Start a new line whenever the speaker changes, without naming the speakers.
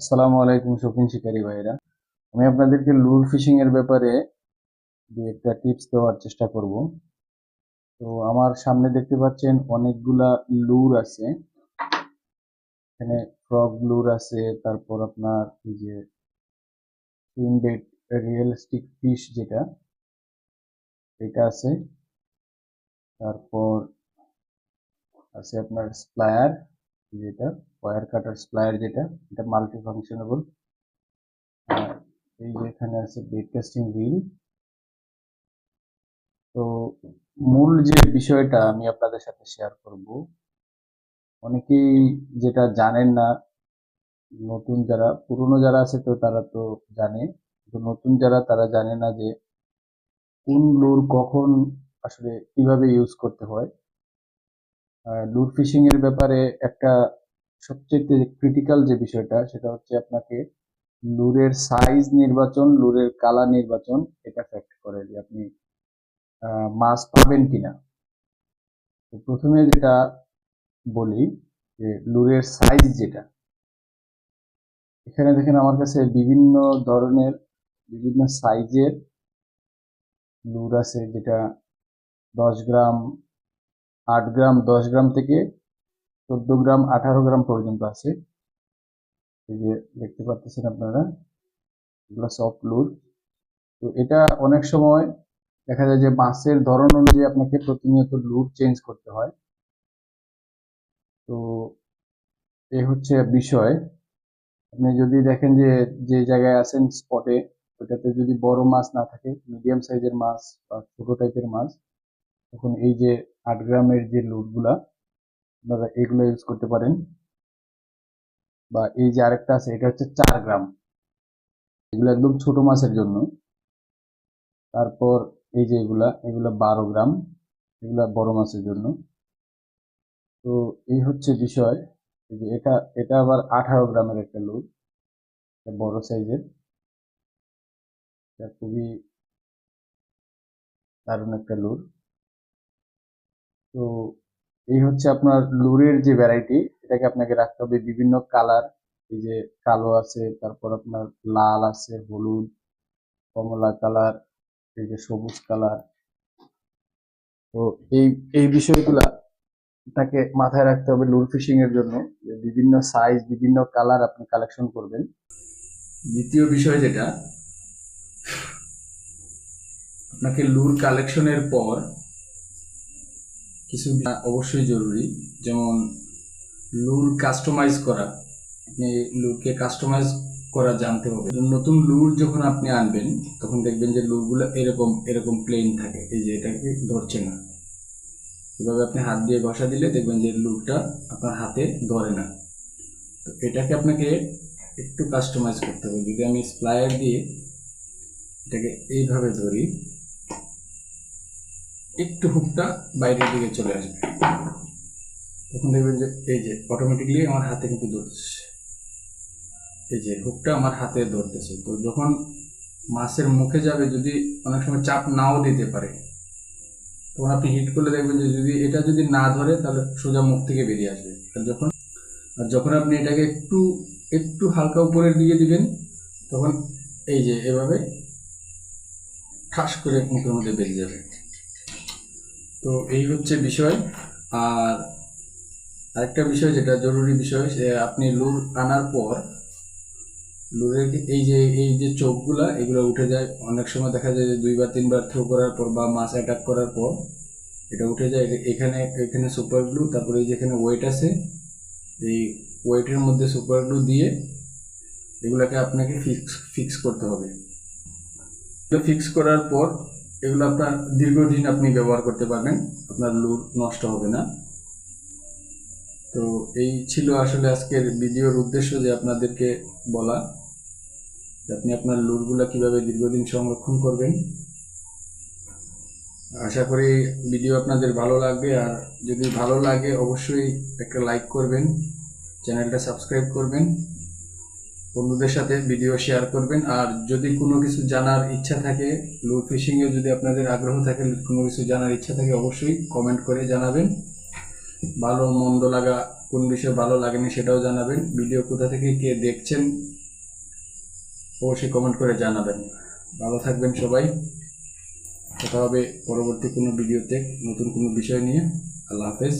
আসসালামু আলাইকুম শৌখিন শিকারী ভাইরা আমি আপনাদেরকে লুর ফিশিং এর ব্যাপারে দু একটা টিপস দেওয়ার চেষ্টা করব। তো আমার সামনে দেখতে পাচ্ছেন অনেকগুলা লুর আছে। এখানে ফ্রগ লুর আছে, তারপর আপনার এই যে সুইমবেট রিয়েলিস্টিক ফিশ যেটা, এটা আছে। তারপর আছে আপনার স্প্লায়ার যেটা। ওয়্যার কাটার স্প্লায়ার যেটা, এটা মাল্টি ফাংশনেবল এই যে এখানে আছে বেড কাস্টিং রিল তো মূল যে বিষয়টা আমি আপনাদের সাথে শেয়ার করব, অনেকেই যেটা জানেন না, নতুন যারা, পুরনো যারা আছে তো তারা তো জানে তো নতুন যারা তারা জানে না যে কোন লুর কখন আসলে কীভাবে ইউজ করতে হয়। লুর ফিশিং এর ব্যাপারে একটা সবচেয়ে ক্রিটিক্যাল যে বিষয়টা, সেটা হচ্ছে আপনাকে লুরের সাইজ নির্বাচন, লুরের কালার নির্বাচন এটা ফ্যাক্ট করে যে আপনি মাছ পাবেন কিনা। তো প্রথমে যেটা বলি যে লুরের সাইজ যেটা, এখানে দেখেন আমার কাছে বিভিন্ন ধরনের, বিভিন্ন সাইজের লুর আছে যেটা দশ গ্রাম, আট গ্রাম, দশ গ্রাম থেকে চোদ্দ গ্রাম, আঠারো গ্রাম পর্যন্ত আছে। এই যে দেখতে পাচ্ছেন আপনারা, এগুলো সফট লুর তো এটা অনেক সময় দেখা যায় যে মাছের ধরন অনুযায়ী আপনাকে প্রতিনিয়ত লুর চেঞ্জ করতে হয়। তো এ হচ্ছে বিষয়। আপনি যদি দেখেন যে যে জায়গায় আছেন স্পটে ওটাতে যদি বড় মাছ না থাকে মিডিয়াম সাইজের মাছ বা ছোট টাইপের মাছ, তখন এই যে আট গ্রামের যে লুটগুলা আপনারা এগুলো ইউজ করতে পারেন। বা এই যে আরেকটা আছে, এটা হচ্ছে চার গ্রাম। এগুলো একদম ছোট মাছের জন্য। তারপর এই যে এগুলা এগুলা বারো গ্রাম। এগুলা বড় মাছের জন্য। তো এই হচ্ছে বিষয়। যে এটা এটা আবার আঠারো গ্রামের একটা এটা বড় সাইজের এটা খুবই দারুণ একটা লুর তো এই হচ্ছে আপনার লুরের যে ভ্যারাইটি এটাকে আপনাকে রাখতে হবে বিভিন্ন কালার এই যে কালো আছে, তারপর আপনার লাল আছে, হলুদ, কমলা কালার এই যে সবুজ কালার তো এই এই বিষয়গুলা তাকে মাথায় রাখতে হবে লুর ফিশিং এর জন্য বিভিন্ন সাইজ বিভিন্ন কালার আপনি কালেকশন করবেন। দ্বিতীয় বিষয় যেটা, আপনাকে লুর কালেকশনের পর কিছু অবশ্যই জরুরি। যেমন লুর কাস্টমাইজ করা। আপনি লুরকে কাস্টমাইজ করা জানতে হবে। নতুন লুর যখন আপনি আনবেন, তখন দেখবেন যে লুরগুলো এরকম এরকম প্লেন থাকে। এই যে এটাকে ধরছে না। এভাবে আপনি হাত দিয়ে ঘষা দিলে দেখবেন যে লুরটা আপনার হাতে ধরে না। তো এটাকে আপনাকে একটু কাস্টমাইজ করতে হবে। যদি আমি স্প্লায়ার দিয়ে এটাকে এইভাবে ধরি একটু হুকটা বাইরের দিকে চলে আসবে। তখন দেখবেন যে এই যে অটোমেটিকলি আমার হাতে কিন্তু ধরতেছে। এই যে হুকটা আমার হাতে ধরতেছে। তো যখন মাছের মুখে যাবে, যদি অনেক সময় চাপ নাও দিতে পারে, তখন আপনি হিট করলে দেখবেন যে যদি এটা যদি না ধরে, তাহলে সোজা মুখ থেকে বেরিয়ে আসবে। আর যখন আর যখন আপনি এটাকে একটু একটু হালকা উপরের দিকে দিবেন, তখন এই যে এভাবে ঠাস করে মুখের মধ্যে বেরিয়ে যাবে। তো এই হচ্ছে বিষয়। আর আরেকটা বিষয় যেটা জরুরি বিষয়, সে আপনি লুর আনার পর, লুরের এই যে এই যে চোখগুলা, এগুলো উঠে যায়। অনেক সময় দেখা যায় যে দুইবার, তিনবার থ্রো করার পর বা মাছ অ্যাটাক করার পর এটা উঠে যায়। এখানে এখানে সুপার গ্লু তারপরে এই যেখানে ওয়েট আছে, এই ওয়েটের মধ্যে সুপার গ্লু দিয়ে এগুলাকে আপনাকে ফিক্স ফিক্স করতে হবে। ফিক্স করার পর এগুলো আপনার দীর্ঘদিন আপনি ব্যবহার করতে পারবেন, আপনার লুর নষ্ট হবে না। তো এই ছিল আসলে আজকের ভিডিওর উদ্দেশ্য যে আপনাদেরকে বলা, যে আপনি আপনার লুরগুলো কীভাবে দীর্ঘদিন সংরক্ষণ করবেন। আশা করি ভিডিও আপনাদের ভালো লাগবে, আর যদি ভালো লাগে অবশ্যই একটা লাইক করবেন, চ্যানেলটা সাবস্ক্রাইব করবেন। বন্ধুদের সাথে ভিডিও শেয়ার করবেন। আর যদি কোনো কিছু জানার ইচ্ছা থাকে ব্লু ফিশিংয়ে যদি আপনাদের আগ্রহ থাকে, কোনো কিছু জানার ইচ্ছা থাকে, অবশ্যই কমেন্ট করে জানাবেন। ভালো মন্দ লাগা, কোন বিষয়ে ভালো লাগেনি সেটাও জানাবেন। ভিডিও কোথা থেকে কে দেখছেন, অবশ্যই কমেন্ট করে জানাবেন। ভালো থাকবেন সবাই। কথা হবে পরবর্তী কোনো ভিডিওতে নতুন কোনো বিষয় নিয়ে। আল্লাহ হাফেজ।